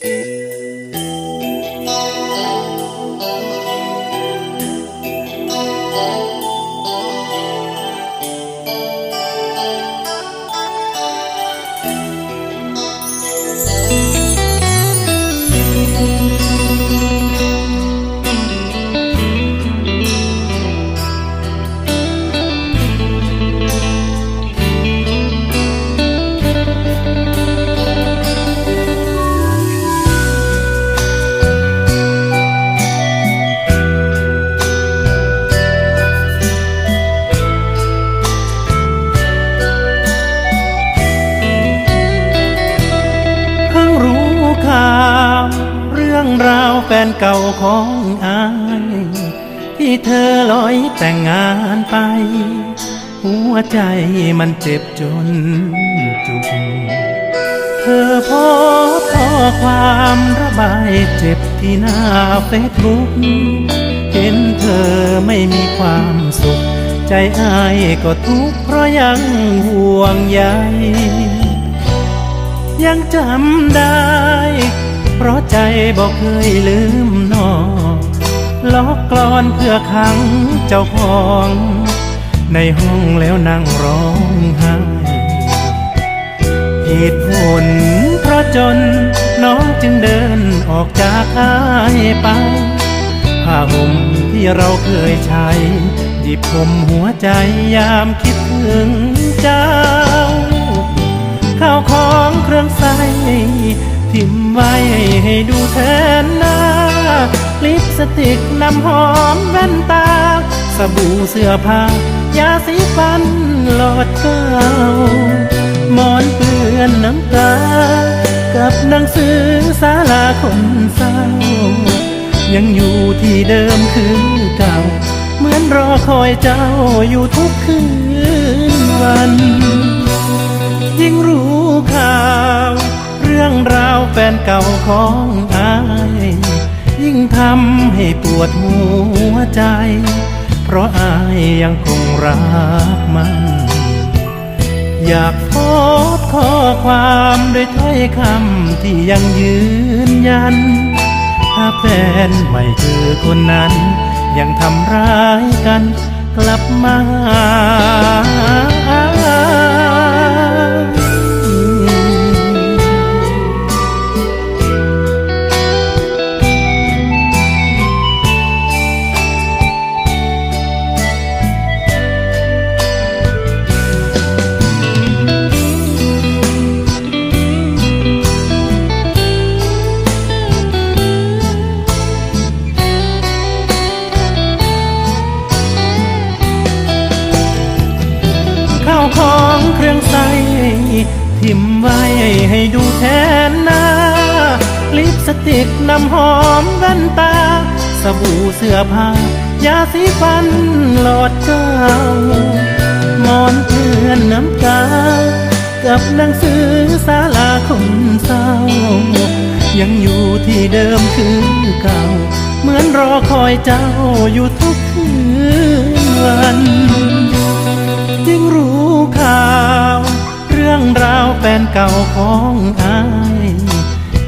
เนเก่าของอายที่เธอลอยแต่งงานไป หัวใจมันเจ็บจนจุกเธอโพสต์ข้อความระบายเจ็บที่หน้าเฟซบุ๊กเห็นเธอไม่มีความสุข ใจอายก็ทุกข์เพราะยังห่วงใยยังจำได้ เพราะใจบอกเคยลืมนอล็อกกลอนเพื่อขังเจ้าของ ในห้องแล้วนั่งร้องไห้เหตุผลเพราะจนน้องจึงเดินออกจากอายไปผ้าห่มที่เราเคยใช้หยิบผมหัวใจยามคิดถึงเจ้า ข้าวของเครื่องใส ทิมไว้ให้ดูแทนหน้า ลิปสติกน้ำหอมแว่นตา สบู่เสื้อผ้ายาสีฟันหลอดเก้าหมอนเปื้อนน้ำตา กับหนังสือสาลาคนเศร้า ยังอยู่ที่เดิมคือเก่า เหมือนรอคอยเจ้าอยู่ทุกคืนวัน นเก่าของอาย ยิ่งทำให้ปวดหัวใจ เพราะอายยังคงรักมัน อยากโพสข้อความด้วยถ้อยคำที่ยังยืนยัน ถ้าแฟนใหม่คือคนนั้น ยังทำร้ายกันกลับมา ทิมไว้ให้ดูแทนหน้า ลิปสติกน้ำหอมแว่นตา สบู่เสื้อผ้า ยาสีฟันหลอดเก้ามอนเพื่อนน้ำตา กับหนังสือสาลาคนเศร้า ยังอยู่ที่เดิมคือเก่า เหมือนรอคอยเจ้าอยู่ทุกคืนวัน เก่าของอาย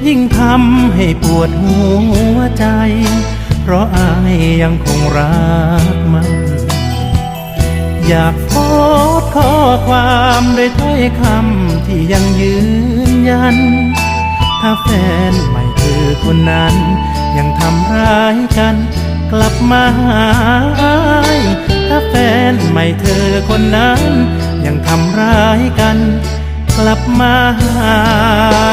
ยิ่งทำให้ปวดหัวใจ เพราะอายยังคงรักมัน อยากโพสข้อความด้วยถ้อยคำที่ยังยืนยัน ถ้าแฟนใหม่คือคนนั้น ยังทำร้ายกันกลับมาหาอายถ้าแฟนใหม่เธอคนนั้น ยังทำร้ายกัน ลับมาหา